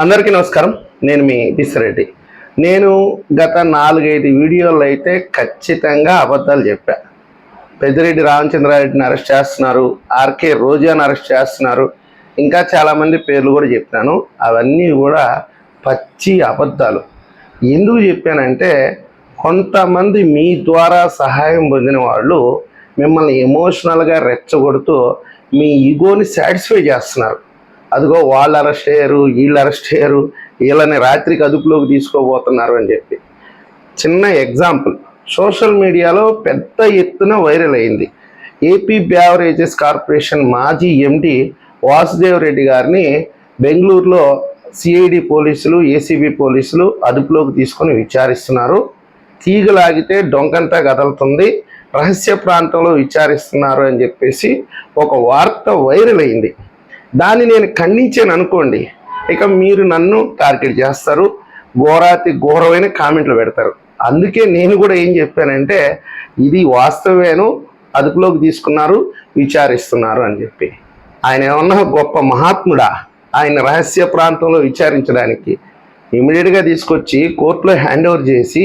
అందరికీ నమస్కారం. నేను మీ పిసిరెడ్డి నేను గత నాలుగైదు వీడియోలు అయితే ఖచ్చితంగా అబద్ధాలు చెప్పా. పెద్దిరెడ్డి రామచంద్రారెడ్డిని అరెస్ట్ చేస్తున్నారు. ఆర్కే రోజాని అరెస్ట్ చేస్తున్నారు. ఇంకా చాలామంది పేర్లు కూడా చెప్పినాను. అవన్నీ కూడా పచ్చి అబద్ధాలు. ఎందుకు చెప్పానంటే కొంతమంది మీ ద్వారా సహాయం పొందిన వాళ్ళు మిమ్మల్ని ఎమోషనల్గా రెచ్చగొడుతూ మీ ఈగోని సాటిస్ఫై చేస్తున్నారు. అదిగో వాళ్ళు అరెస్ట్ అయ్యారు వీళ్ళు అరెస్ట్ అయ్యారు వీళ్ళని రాత్రికి అదుపులోకి తీసుకోబోతున్నారు అని చెప్పి. చిన్న ఎగ్జాంపుల్ సోషల్ మీడియాలో పెద్ద ఎత్తున వైరల్ అయింది. ఏపీ బ్యావరేజెస్ కార్పొరేషన్ మాజీ ఎండి వాసుదేవ్ రెడ్డి గారిని బెంగళూరులో సిఐడి పోలీసులు ఏసీబీ పోలీసులు అదుపులోకి తీసుకొని విచారిస్తున్నారు. తీగలాగితే డొంకంతా కదలుతుంది రహస్య ప్రాంతంలో విచారిస్తున్నారు అని చెప్పేసి ఒక వార్త వైరల్ అయింది. దాన్ని నేను ఖండించాను అనుకోండి ఇక మీరు నన్ను టార్గెట్ చేస్తారు ఘోరాతి ఘోరమైన కామెంట్లు పెడతారు. అందుకే నేను కూడా ఏం చెప్పానంటే ఇది వాస్తవేను అదుపులోకి తీసుకున్నారు విచారిస్తున్నారు అని చెప్పి. ఆయన ఏమన్నా గొప్ప మహాత్ముడా? ఆయన రహస్య ప్రాంతంలో విచారించడానికి ఇమీడియట్గా తీసుకొచ్చి కోర్టులో హ్యాండ్ ఓవర్ చేసి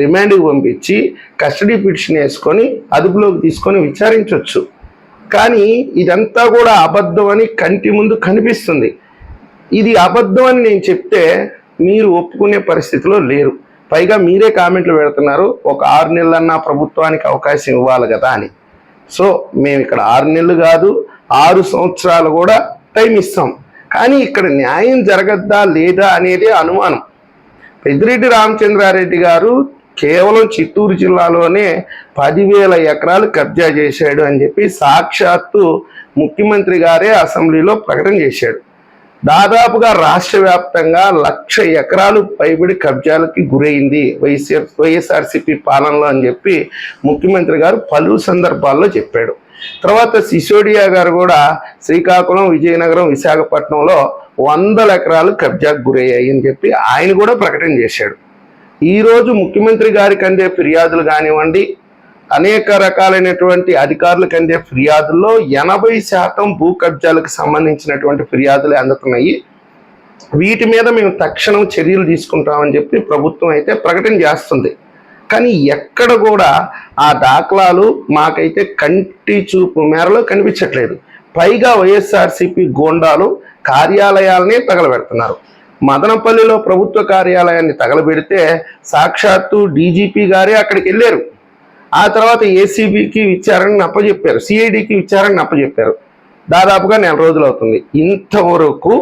రిమాండ్కి పంపించి కస్టడీ పిటిషన్ వేసుకొని అదుపులోకి తీసుకొని విచారించవచ్చు కానీ ఇదంతా కూడా అబద్ధం అని కంటి ముందు కనిపిస్తుంది. ఇది అబద్ధం అని నేను చెప్తే మీరు ఒప్పుకునే పరిస్థితిలో లేరు. పైగా మీరే కామెంట్లు పెడుతున్నారు ఒక ఆరు నెలలన్నా ప్రభుత్వానికి అవకాశం ఇవ్వాలి కదా అని. సో మేము ఇక్కడ ఆరు నెలలు కాదు ఆరు సంవత్సరాలు కూడా టైం ఇస్తాం. కానీ ఇక్కడ న్యాయం జరగద్దా లేదా అనేది అనుమానం. పెద్దిరెడ్డి రామచంద్రారెడ్డి గారు కేవలం చిత్తూరు జిల్లాలోనే పదివేల ఎకరాలు కబ్జా చేశాడు అని చెప్పి సాక్షాత్తు ముఖ్యమంత్రి గారే అసెంబ్లీలో ప్రకటన చేశాడు. దాదాపుగా రాష్ట్ర వ్యాప్తంగా లక్ష ఎకరాలు పైబడి కబ్జాలకి గురైంది వైఎస్ఆర్ వైఎస్ఆర్సిపి పాలనలో అని చెప్పి ముఖ్యమంత్రి గారు పలు సందర్భాల్లో చెప్పాడు. తర్వాత సిసోడియా గారు కూడా శ్రీకాకుళం విజయనగరం విశాఖపట్నంలో వందల ఎకరాలు కబ్జాకు గురయ్యాయి అని చెప్పి ఆయన కూడా ప్రకటన చేశాడు. ఈరోజు ముఖ్యమంత్రి గారికి అందే ఫిర్యాదులు కానివ్వండి అనేక రకాలైనటువంటి అధికారులకు అందే ఫిర్యాదుల్లో ఎనభై శాతం భూ కబ్జాలకు సంబంధించినటువంటి ఫిర్యాదులే అందుతున్నాయి. వీటి మీద మేము తక్షణం చర్యలు తీసుకుంటామని చెప్పి ప్రభుత్వం అయితే ప్రకటన చేస్తుంది. కానీ ఎక్కడ కూడా ఆ దాఖలాలు మాకైతే కంటి చూపు మేరలో కనిపించట్లేదు. పైగా వైఎస్ఆర్సీపీ గోండాలు కార్యాలయాలనే తగలబెడుతున్నారు. మదనపల్లిలో ప్రభుత్వ కార్యాలయాన్ని తగలబెడితే సాక్షాత్తు డీజీపీ గారే అక్కడికి వెళ్ళారు. ఆ తర్వాత ఏసీబీకి విచారణను అప్పచెప్పారు సిఐడికి విచారణను అప్పచెప్పారు దాదాపుగా నెల రోజులు అవుతుంది. ఇంతవరకు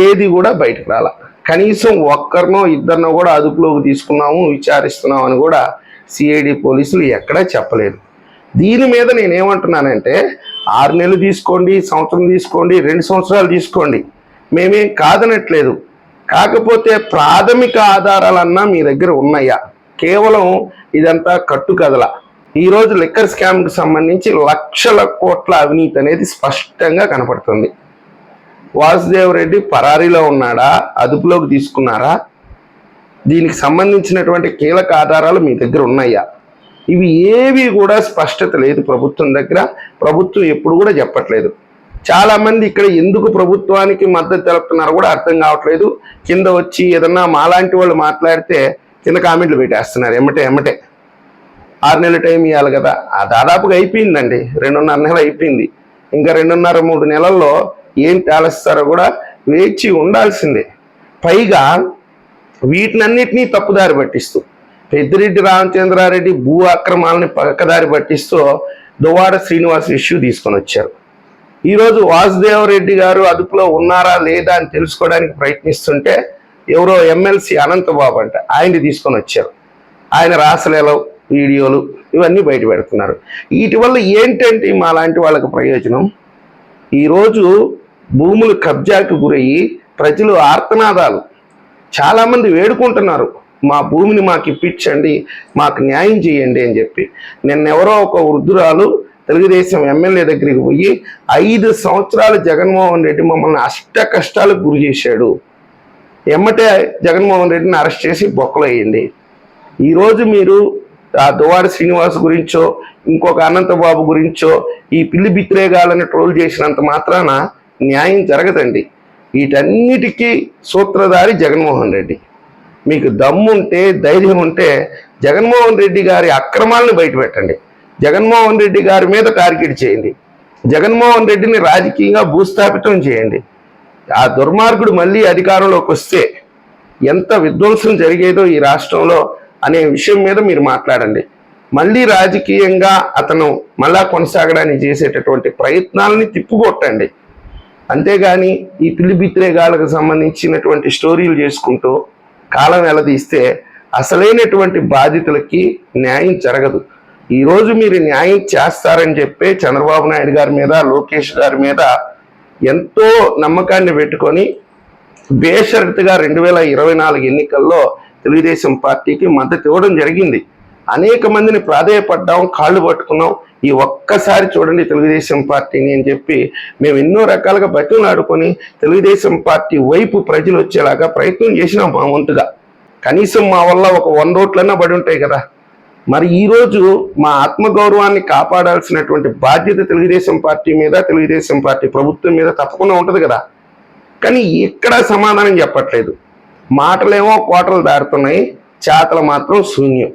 ఏది కూడా బయటకు రాల. కనీసం ఒక్కరినో ఇద్దరినో కూడా అదుపులోకి తీసుకున్నాము విచారిస్తున్నాము అని కూడా సిఐడి పోలీసులు ఎక్కడా చెప్పలేదు. దీని మీద నేనేమంటున్నానంటే ఆరు నెలలు తీసుకోండి సంవత్సరం తీసుకోండి రెండు సంవత్సరాలు తీసుకోండి. మేమేం కాదనట్లేదు. కాకపోతే ప్రాథమిక ఆధారాలన్నా మీ దగ్గర ఉన్నాయా? కేవలం ఇదంతా కట్టుకథల. ఈరోజు లిక్కర్ స్కామ్కి సంబంధించి లక్షల కోట్ల అవినీతి అనేది స్పష్టంగా కనపడుతుంది. వాసుదేవ్ రెడ్డి పరారీలో ఉన్నాడా? అదుపులోకి తీసుకున్నారా? దీనికి సంబంధించినటువంటి కీలక ఆధారాలు మీ దగ్గర ఉన్నాయా? ఇవి ఏవి కూడా స్పష్టత లేదు ప్రభుత్వం దగ్గర. ప్రభుత్వం ఎప్పుడు కూడా చెప్పట్లేదు. చాలా మంది ఇక్కడ ఎందుకు ప్రభుత్వానికి మద్దతు తెలుపుతున్నారో కూడా అర్థం కావట్లేదు. కింద వచ్చి ఏదన్నా మాలాంటి వాళ్ళు మాట్లాడితే కింద కామెంట్లు పెట్టేస్తున్నారు. ఎమ్మటే ఎమ్మటే. ఆరు నెలల టైం ఇవ్వాలి కదా. ఆ దాదాపుగా అయిపోయిందండి. రెండున్నర నెలలు అయిపోయింది. ఇంకా రెండున్నర మూడు నెలల్లో ఏం తేలస్తారో కూడా వేచి ఉండాల్సిందే. పైగా వీటినన్నిటినీ తప్పుదారి పట్టిస్తూ పెద్దిరెడ్డి రామచంద్రారెడ్డి భూ అక్రమాలని పక్కదారి పట్టిస్తూ దువాడ శ్రీనివాస్ ఇష్యూ తీసుకొని వచ్చారు. ఈరోజు వాసుదేవరెడ్డి గారు అదుపులో ఉన్నారా లేదా అని తెలుసుకోవడానికి ప్రయత్నిస్తుంటే ఎవరో ఎమ్మెల్సీ అనంతబాబు అంట ఆయన్ని తీసుకొని వచ్చారు. ఆయన రాసలేలో వీడియోలు ఇవన్నీ బయట పెడుతున్నారు. వీటి వల్ల ఏంటంటే మా లాంటి వాళ్ళకి ప్రయోజనం? ఈరోజు భూములు కబ్జాకు గురయ్యి ప్రజలు ఆర్తనాదాలు. చాలామంది వేడుకుంటున్నారు మా భూమిని మాకు ఇప్పించండి మాకు న్యాయం చేయండి అని చెప్పి. నిన్నెవరో ఒక వృద్ధురాలు తెలుగుదేశం ఎమ్మెల్యే దగ్గరికి పోయి ఐదు సంవత్సరాలు జగన్మోహన్ రెడ్డి మమ్మల్ని అష్ట కష్టాలకు గురి చేశాడు. ఎమ్మటే జగన్మోహన్ రెడ్డిని అరెస్ట్ చేసి బొక్కలు వేయండి ఈరోజు మీరు ఆ దువాడ శ్రీనివాస్ గురించో ఇంకొక అనంతబాబు గురించో ఈ పిల్లి బిత్రేగాలని ట్రోల్ చేసినంత మాత్రాన న్యాయం జరగదండి. వీటన్నిటికీ సూత్రధారి జగన్మోహన్ రెడ్డి. మీకు దమ్ముంటే ధైర్యం ఉంటే జగన్మోహన్ రెడ్డి గారి అక్రమాలను బయటపెట్టండి. జగన్మోహన్ రెడ్డి గారి మీద టార్గెట్ చేయండి. జగన్మోహన్ రెడ్డిని రాజకీయంగా భూస్థాపితం చేయండి. ఆ దుర్మార్గుడు మళ్ళీ అధికారంలోకి వస్తే ఎంత విధ్వంసం జరిగేదో ఈ రాష్ట్రంలో అనే విషయం మీద మీరు మాట్లాడండి. మళ్ళీ రాజకీయంగా అతను మళ్ళా కొనసాగడానికి చేసేటటువంటి ప్రయత్నాలని తిప్పుకొట్టండి. అంతేగాని ఈ పిల్లిబిత్రేగాలకు సంబంధించినటువంటి స్టోరీలు చేసుకుంటూ కాలం వెలదీస్తే అసలైనటువంటి బాధితులకి న్యాయం జరగదు. ఈరోజు మీరు న్యాయం చేస్తారని చెప్పి చంద్రబాబు నాయుడు గారి మీద లోకేష్ గారి మీద ఎంతో నమ్మకాన్ని పెట్టుకొని బేషరతుగా రెండు వేల ఇరవై నాలుగు ఎన్నికల్లో తెలుగుదేశం పార్టీకి మద్దతు ఇవ్వడం జరిగింది. అనేక మందిని ప్రాధేయపడ్డాం కాళ్ళు పట్టుకున్నాం. ఈ ఒక్కసారి చూడండి తెలుగుదేశం పార్టీని అని చెప్పి మేము ఎన్నో రకాలుగా బతిలాడుకొని తెలుగుదేశం పార్టీ వైపు ప్రజలు వచ్చేలాగా ప్రయత్నం చేసినాం మా వంతుగా. కనీసం మా వల్ల ఒక వంద ఓట్లన్నా పడి ఉంటాయి కదా. మరి ఈరోజు మా ఆత్మగౌరవాన్ని కాపాడాల్సినటువంటి బాధ్యత తెలుగుదేశం పార్టీ మీద తెలుగుదేశం పార్టీ ప్రభుత్వం మీద తప్పకుండా ఉంటుంది కదా. కానీ ఎక్కడా సమాధానం చెప్పట్లేదు. మాటలేమో కోటలు దారుతున్నాయి చేతలు మాత్రం శూన్యం.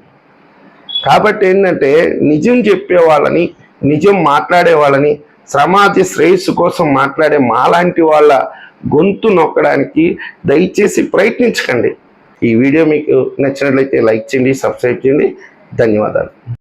కాబట్టి ఏంటంటే నిజం చెప్పే వాళ్ళని నిజం మాట్లాడే వాళ్ళని సమాజ శ్రేయస్సు కోసం మాట్లాడే మాలాంటి వాళ్ళ గొంతు నొక్కడానికి దయచేసి ప్రయత్నించకండి. ఈ వీడియో మీకు నచ్చినట్లయితే లైక్ చేయండి సబ్స్క్రైబ్ చేయండి. ధన్యవాదాలు.